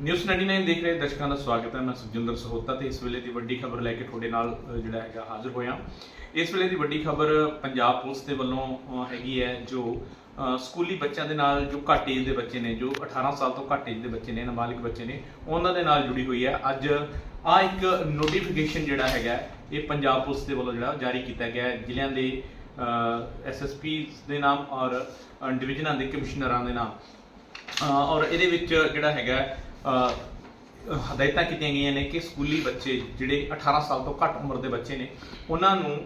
News 99 ਦੇਖ ਰਹੇ ਦਰਸ਼ਕਾਂ ਦਾ ਸਵਾਗਤ ਹੈ। ਮੈਂ ਸੁਖਜਿੰਦਰ ਸਹੋਤਾ ਤੇ ਇਸ ਵੇਲੇ ਦੀ ਵੱਡੀ ਖਬਰ ਲੈ ਕੇ ਤੁਹਾਡੇ ਨਾਲ ਜਿਹੜਾ ਹੈਗਾ ਹਾਜ਼ਰ ਹੋਇਆ। ਇਸ ਵੇਲੇ ਦੀ ਵੱਡੀ ਖਬਰ ਪੰਜਾਬ ਪੁਲਿਸ ਦੇ ਵੱਲੋਂ ਹੈਗੀ ਹੈ, ਜੋ ਸਕੂਲੀ ਬੱਚਿਆਂ ਦੇ ਨਾਲ ਜੋ ਘੱਟ ਏਜ ਦੇ ਬੱਚੇ ਨੇ, ਜੋ 18 ਸਾਲ ਤੋਂ ਘੱਟ ਏਜ ਦੇ ਬੱਚੇ ਨੇ, ਨਾਬਾਲਿਗ ਬੱਚੇ ਨੇ, ਉਹਨਾਂ ਦੇ ਨਾਲ ਜੁੜੀ ਹੋਈ ਹੈ। ਅੱਜ ਆ ਇੱਕ ਨੋਟੀਫਿਕੇਸ਼ਨ ਜਿਹੜਾ ਹੈਗਾ, ਇਹ ਪੰਜਾਬ ਪੁਲਿਸ ਦੇ ਵੱਲੋਂ ਜਿਹੜਾ ਜਾਰੀ ਕੀਤਾ ਗਿਆ ਹੈ। ਜ਼ਿਲ੍ਹਿਆਂ ਦੇ ਐਸਐਸਪੀ ਦੇ ਨਾਮ ਔਰ ਡਿਵੀਜ਼ਨਾਂ ਦੇ ਕਮਿਸ਼ਨਰਾਂ ਦੇ ਨਾਮ। ਔਰ ਇਹਦੇ ਵਿੱਚ ਜਿਹੜਾ ਹੈਗਾ ਹਦਾਇਤਾਂ ਕੀਤੀਆਂ ਗਈਆਂ ਨੇ ਕਿ ਸਕੂਲੀ ਬੱਚੇ ਜਿਹੜੇ 18 ਸਾਲ ਤੋਂ ਘੱਟ ਉਮਰ ਦੇ ਬੱਚੇ ਨੇ, ਉਹਨਾਂ ਨੂੰ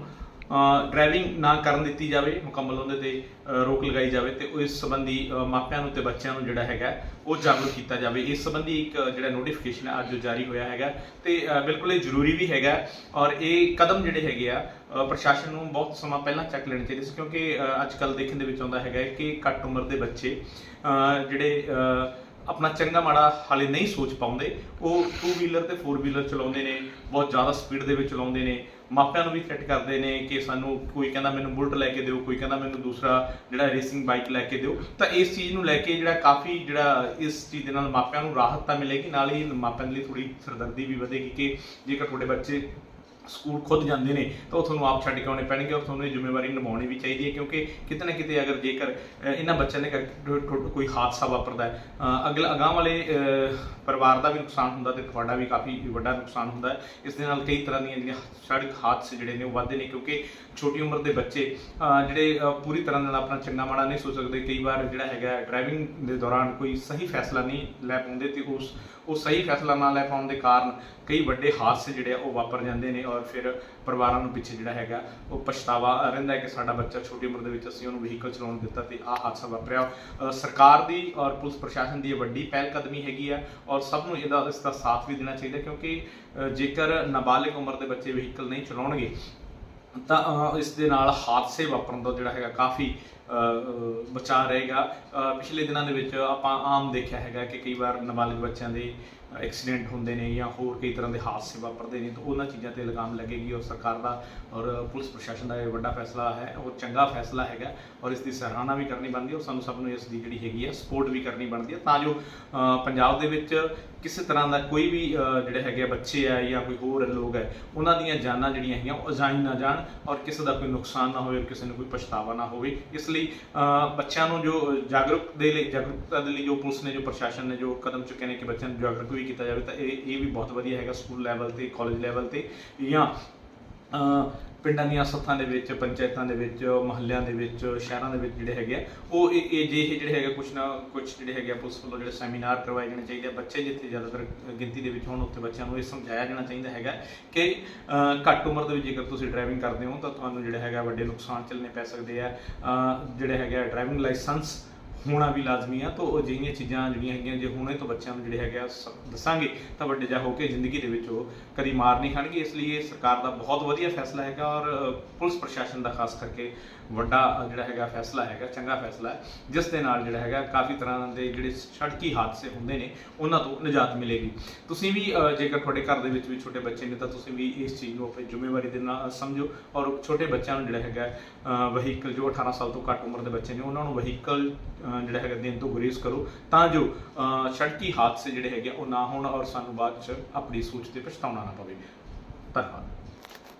ਡਰਾਈਵਿੰਗ ਨਾ ਕਰਨ ਦਿੱਤੀ ਜਾਵੇ, ਮੁਕੰਮਲ ਉਹਦੇ ਤੇ ਰੋਕ ਲਗਾਈ ਜਾਵੇ ਤੇ ਇਸ ਸੰਬੰਧੀ ਮਾਪਿਆਂ ਨੂੰ ਤੇ ਬੱਚਿਆਂ ਨੂੰ ਜਿਹੜਾ ਹੈਗਾ, ਉਹ ਜਾਗਰੂਕ ਕੀਤਾ ਜਾਵੇ। ਇਸ ਸੰਬੰਧੀ ਇੱਕ ਜਿਹੜਾ ਨੋਟੀਫਿਕੇਸ਼ਨ ਹੈ ਅੱਜ ਜਾਰੀ ਹੋਇਆ ਹੈਗਾ ਤੇ ਬਿਲਕੁਲ ਇਹ ਜ਼ਰੂਰੀ ਵੀ ਹੈਗਾ ਔਰ ਇਹ ਕਦਮ ਜਿਹੜੇ ਹੈਗੇ ਆ ਪ੍ਰਸ਼ਾਸਨ ਨੂੰ ਬਹੁਤ ਸਮਾਂ ਪਹਿਲਾਂ ਚੱਕ ਲੈਣੇ ਚਾਹੀਦੇ ਸੀ ਕਿਉਂਕਿ ਅੱਜ ਕੱਲ ਦੇਖਣ ਦੇ ਵਿੱਚ ਆਉਂਦਾ ਹੈਗਾ ਕਿ ਘੱਟ ਉਮਰ ਦੇ ਬੱਚੇ ਜਿਹੜੇ ਆਪਣਾ ਚੰਗਾ ਮਾੜਾ ਹਾਲੇ ਨਹੀਂ ਸੋਚ ਪਾਉਂਦੇ। ਉਹ ਟੂ ਵੀਲਰ ਤੇ ਫੋਰ ਵੀਲਰ ਚਲਾਉਂਦੇ ਨੇ, ਬਹੁਤ ਜ਼ਿਆਦਾ ਸਪੀਡ ਦੇ ਵਿੱਚ ਚਲਾਉਂਦੇ ਨੇ। ਮਾਪਿਆਂ ਨੂੰ ਵੀ ਫਿੱਟ ਕਰਦੇ ਨੇ ਕਿ ਸਾਨੂੰ ਕੋਈ ਕਹਿੰਦਾ ਮੈਨੂੰ ਬੁਲਟ ਲੈ ਕੇ ਦਿਓ, ਕੋਈ ਕਹਿੰਦਾ ਮੈਨੂੰ ਦੂਸਰਾ ਜਿਹੜਾ ਰੇਸਿੰਗ ਬਾਈਕ ਲੈ ਕੇ ਦਿਓ। ਤਾਂ ਇਸ ਚੀਜ਼ ਨੂੰ ਲੈ ਕੇ ਜਿਹੜਾ ਕਾਫੀ ਜਿਹੜਾ ਇਸ ਚੀਜ਼ ਦੇ ਨਾਲ ਮਾਪਿਆਂ ਨੂੰ ਰਾਹਤ ਤਾਂ ਮਿਲੇਗੀ, ਨਾਲ ਹੀ ਮਾਪਿਆਂ ਦੇ ਲਈ ਥੋੜੀ ਸਰਦਰਦੀ ਵੀ ਵਧੇਗੀ ਕਿ ਜੇਕਰ ਤੁਹਾਡੇ ਬੱਚੇ ਸਕੂਲ ਖੁਦ ਜਾਂਦੇ ਨੇ, ਤਾਂ ਉਹ ਤੁਹਾਨੂੰ ਆਪ ਛੱਡ ਕੇ ਆਉਣੇ ਪੈਣਗੇ ਔਰ ਤੁਹਾਨੂੰ ਇਹ ਜ਼ਿੰਮੇਵਾਰੀ ਨਿਭਾਉਣੀ ਵੀ ਚਾਹੀਦੀ ਹੈ ਕਿਉਂਕਿ ਕਿਤੇ ਨਾ ਕਿਤੇ ਅਗਰ ਜੇਕਰ ਇਹਨਾਂ ਬੱਚਿਆਂ ਨੇ ਕਰਕੇ ਕੋਈ ਹਾਦਸਾ ਵਾਪਰਦਾ ਹੈ ਅਗਲਾ, ਅਗਾਂਹ ਵਾਲੇ ਪਰਿਵਾਰ ਦਾ ਵੀ ਨੁਕਸਾਨ ਹੁੰਦਾ ਤੇ ਤੁਹਾਡਾ ਵੀ ਕਾਫੀ ਵੱਡਾ ਨੁਕਸਾਨ ਹੁੰਦਾ ਹੈ। ਇਸ ਦੇ ਨਾਲ ਕਈ ਤਰ੍ਹਾਂ ਦੀਆਂ ਜਿਹੜੀਆਂ ਸੜਕ ਹਾਦਸੇ ਜਿਹੜੇ ਨੇ ਉਹ ਵੱਧਦੇ ਨੇ ਕਿਉਂਕਿ ਛੋਟੀ ਉਮਰ ਦੇ ਬੱਚੇ ਜਿਹੜੇ ਪੂਰੀ ਤਰ੍ਹਾਂ ਨਾਲ ਆਪਣਾ ਚੰਗਾ ਮਾੜਾ ਨਹੀਂ ਸੋਚ ਸਕਦੇ। ਕਈ ਵਾਰ ਜਿਹੜਾ ਹੈਗਾ ਡਰਾਈਵਿੰਗ ਦੇ ਦੌਰਾਨ ਕੋਈ ਸਹੀ ਫੈਸਲਾ ਨਹੀਂ ਲੈ ਪਾਉਂਦੇ ਤੇ ਉਸ, ਉਹ ਸਹੀ ਫੈਸਲਾ ਨਾ ਲੈ ਪਾਉਣ ਦੇ ਕਾਰਨ ਕਈ ਵੱਡੇ ਹਾਦਸੇ ਜਿਹੜੇ ਆ ਉਹ ਵਾਪਰ ਜਾਂਦੇ ਨੇ ਔਰ ਫਿਰ ਪਰਿਵਾਰਾਂ ਨੂੰ ਪਿੱਛੇ ਜਿਹੜਾ ਹੈਗਾ ਉਹ ਪਛਤਾਵਾ ਰਹਿੰਦਾ ਹੈ ਕਿ ਸਾਡਾ ਬੱਚਾ ਛੋਟੀ ਉਮਰ ਦੇ ਵਿੱਚ ਅਸੀਂ ਉਹਨੂੰ ਵਹੀਕਲ ਚਲਾਉਣ ਦਿੱਤਾ ਤੇ ਆਹ ਹਾਦਸਾ ਵਾਪਰਿਆ। ਸਰਕਾਰ ਦੀ ਔਰ ਪੁਲਿਸ ਪ੍ਰਸ਼ਾਸਨ ਦੀ ਇਹ ਵੱਡੀ ਪਹਿਲ ਕਦਮੀ ਹੈਗੀ ਆ ਔਰ ਸਭ ਨੂੰ ਇਹਦਾ ਇਸ ਦਾ ਸਾਥ ਵੀ ਦੇਣਾ ਚਾਹੀਦਾ ਕਿਉਂਕਿ ਜੇਕਰ ਨਾਬਾਲਿਗ ਉਮਰ ਦੇ ਬੱਚੇ ਵਹੀਕਲ ਨਹੀਂ ਚਲਾਉਣਗੇ ਤਾਂ ਅ, ਇਸ ਦੇ ਨਾਲ ਹਾਦਸੇ ਵਾਪਰਨ ਦਾ ਜਿਹੜਾ ਹੈਗਾ ਕਾਫੀ ਬਚਾ ਰਹੇਗਾ। ਪਿਛਲੇ ਦਿਨਾਂ ਦੇ ਵਿੱਚ ਆਪਾਂ ਆਮ ਦੇਖਿਆ ਹੈਗਾ ਕਿ ਕਈ ਵਾਰ ਨਾਬਾਲਿਗ ਬੱਚਿਆਂ ਦੇ ਐਕਸੀਡੈਂਟ ਹੁੰਦੇ ਨੇ ਜਾਂ ਹੋਰ ਕਈ ਤਰ੍ਹਾਂ ਦੇ ਹਾਦਸੇ ਵਾਪਰਦੇ ਨੇ, ਤਾਂ ਉਹਨਾਂ ਚੀਜ਼ਾਂ ਤੇ ਲਗਾਮ ਲੱਗੇਗੀ ਔਰ ਸਰਕਾਰ ਦਾ ਔਰ ਪੁਲਿਸ ਪ੍ਰਸ਼ਾਸਨ ਦਾ ਇਹ ਵੱਡਾ ਫੈਸਲਾ ਹੈ, ਉਹ ਚੰਗਾ ਫੈਸਲਾ ਹੈਗਾ ਔਰ ਇਸ ਦੀ ਸਰਾਹਨਾ ਵੀ ਕਰਨੀ ਬਣਦੀ ਹੈ ਔਰ ਸਾਨੂੰ ਸਭ ਨੂੰ ਇਸ ਦੀ ਜਿਹੜੀ ਹੈਗੀ ਹੈ ਸਪੋਰਟ ਵੀ ਕਰਨੀ ਬਣਦੀ ਹੈ, ਤਾਂ ਜੋ ਪੰਜਾਬ ਦੇ ਵਿੱਚ ਕਿਸੇ ਤਰ੍ਹਾਂ ਦਾ ਕੋਈ ਵੀ ਜਿਹੜੇ ਹੈਗੇ ਆ ਬੱਚੇ ਆ ਜਾਂ ਕੋਈ ਹੋਰ ਲੋਕ ਹੈ, ਉਹਨਾਂ ਦੀਆਂ ਜਾਨਾਂ ਜਿਹੜੀਆਂ ਹੈਗੀਆਂ ਉਹ ਅਜਾਈ ਨਾ ਜਾਣ ਔਰ ਕਿਸੇ ਦਾ ਕੋਈ ਨੁਕਸਾਨ ਨਾ ਹੋਵੇ ਕਿਸੇ ਨੂੰ ਕੋਈ ਪਛਤਾਵਾ ਨਾ ਹੋਵੇ, ਇਸ ਲਈ ਬੱਚਿਆਂ ਨੂੰ ਜੋ ਜਾਗਰੂਕ ਦੇ ਲਈ, ਜਾਗਰੂਕਤਾ ਦੇ ਲਈ ਜੋ ਪੁਲਿਸ ਨੇ, ਜੋ ਪ੍ਰਸ਼ਾਸਨ ਨੇ ਜੋ ਕਦਮ ਚੁੱਕੇ ਨੇ ਕਿ ਬੱਚਿਆਂ ਨੂੰ ਜਾਗਰੂਕ ਵੀ ਕੀਤਾ ਜਾਵੇ ਤਾਂ ਇਹ ਇਹ ਵੀ ਬਹੁਤ ਵਧੀਆ ਹੈਗਾ ਸਕੂਲ ਲੈਵਲ ਤੇ ਕਾਲਜ ਲੈਵਲ ਤੇ ਜਾਂ ਪਿੰਡਾਂ ਦੀਆਂ ਸੱਥਾਂ ਦੇ ਵਿੱਚ ਪੰਚਾਇਤਾਂ ਦੇ ਵਿੱਚ ਮਹੱਲਿਆਂ ਦੇ ਵਿੱਚ ਸ਼ਹਿਰਾਂ ਦੇ ਵਿੱਚ ਜਿਹੜੇ ਹੈਗੇ ਆ ਉਹ ਇਹ ਇਹ ਜੇ ਜਿਹੜੇ ਹੈਗੇ ਕੁਛ ਨਾ ਕੁਛ ਜਿਹੜੇ ਹੈਗੇ ਆ ਪੁਲਿਸ ਵੱਲੋਂ ਜਿਹੜੇ ਸੈਮੀਨਾਰ ਕਰਵਾਏ ਜਾਣੇ ਚਾਹੀਦੇ ਆ ਬੱਚੇ ਜਿੱਥੇ ਜ਼ਿਆਦਾਤਰ ਗਿਣਤੀ ਦੇ ਵਿੱਚ ਹੋਣ ਉੱਥੇ ਬੱਚਿਆਂ ਨੂੰ ਇਹ ਸਮਝਾਇਆ ਜਾਣਾ ਚਾਹੀਦਾ ਹੈਗਾ ਕਿ ਘੱਟ ਉਮਰ ਦੇ ਵਿੱਚ ਜੇਕਰ ਤੁਸੀਂ ਡਰਾਈਵਿੰਗ ਕਰਦੇ ਹੋ ਤਾਂ ਤੁਹਾਨੂੰ ਜਿਹੜਾ ਹੈਗਾ ਵੱਡੇ ਨੁਕਸਾਨ ਝੱਲਣੇ ਪੈ ਸਕਦੇ ਆ ਅ, ਜਿਹੜੇ ਹੈਗੇ ਡਰਾਈਵਿੰਗ ਲਾਇਸੈਂਸ ਹੋਣਾ ਵੀ ਲਾਜ਼ਮੀ ਆ ਤਾਂ ਅਜਿਹੀਆਂ ਚੀਜ਼ਾਂ ਜਿਹੜੀਆਂ ਹੈਗੀਆਂ ਜੇ ਹੁਣੇ ਤੋਂ ਬੱਚਿਆਂ ਨੂੰ ਜਿਹੜੇ ਹੈਗੇ ਆ ਸ- ਦੱਸਾਂਗੇ ਤਾਂ ਵੱਡੇ ਜਾ ਹੋ ਕੇ ਜ਼ਿੰਦਗੀ ਦੇ ਵਿੱਚ ਉਹ ਕਦੀ ਮਾਰ ਨਹੀਂ ਖਾਣਗੇ। ਇਸ ਲਈ ਇਹ ਸਰਕਾਰ ਦਾ ਬਹੁਤ ਵਧੀਆ ਫੈਸਲਾ ਹੈਗਾ ਔਰ ਅ, ਪੁਲਿਸ ਪ੍ਰਸ਼ਾਸਨ ਦਾ ਖਾਸ ਕਰਕੇ ਵੱਡਾ ਅ, ਜਿਹੜਾ ਹੈਗਾ ਫੈਸਲਾ ਹੈਗਾ ਚੰਗਾ ਫੈਸਲਾ ਹੈ ਜਿਸ ਦੇ ਨਾਲ ਜਿਹੜਾ ਹੈਗਾ ਕਾਫੀ ਤਰ੍ਹਾਂ ਦੇ ਜਿਹੜੇ ਸੜਕੀ ਹਾਦਸੇ ਹੁੰਦੇ ਨੇ ਉਹਨਾਂ ਤੋਂ ਨਿਜਾਤ ਮਿਲੇਗੀ। ਤੁਸੀਂ ਵੀ ਅ, ਜੇਕਰ ਤੁਹਾਡੇ ਘਰ ਦੇ ਵਿੱਚ ਵੀ ਛੋਟੇ ਬੱਚੇ ਨੇ ਤਾਂ ਤੁਸੀਂ ਵੀ ਇਸ ਚੀਜ਼ ਨੂੰ ਆਪਣੀ ਜ਼ਿੰਮੇਵਾਰੀ ਦੇ ਨਾਲ ਸਮਝੋ ਔਰ ਛੋਟੇ ਬੱਚਿਆਂ ਨੂੰ ਜਿਹੜਾ ਹੈਗਾ ਵਹੀਕਲ ਜੋ 18 ਸਾਲ ਤੋਂ ਘੱਟ ਉਮਰ ਦੇ ਬੱਚੇ ਨੇ ਉਹਨਾਂ ਨੂੰ ਵਹੀਕਲ ਜਿਹੜਾ ਹੈਗਾ ਦੇਣ ਤੋਂ ਗੁਰੇਜ਼ ਕਰੋ, ਤਾਂ ਜੋ ਸੜਕੀ ਹਾਦਸੇ ਜਿਹੜੇ ਹੈਗੇ ਆ, ਉਹ ਨਾ ਹੋਣ ਔਰ ਸਾਨੂੰ ਬਾਅਦ ਚ ਆਪਣੀ ਸੋਚ ਤੇ ਪਛਤਾਉਣਾ ਨਾ ਪਵੇ। ਧੰਨਵਾਦ।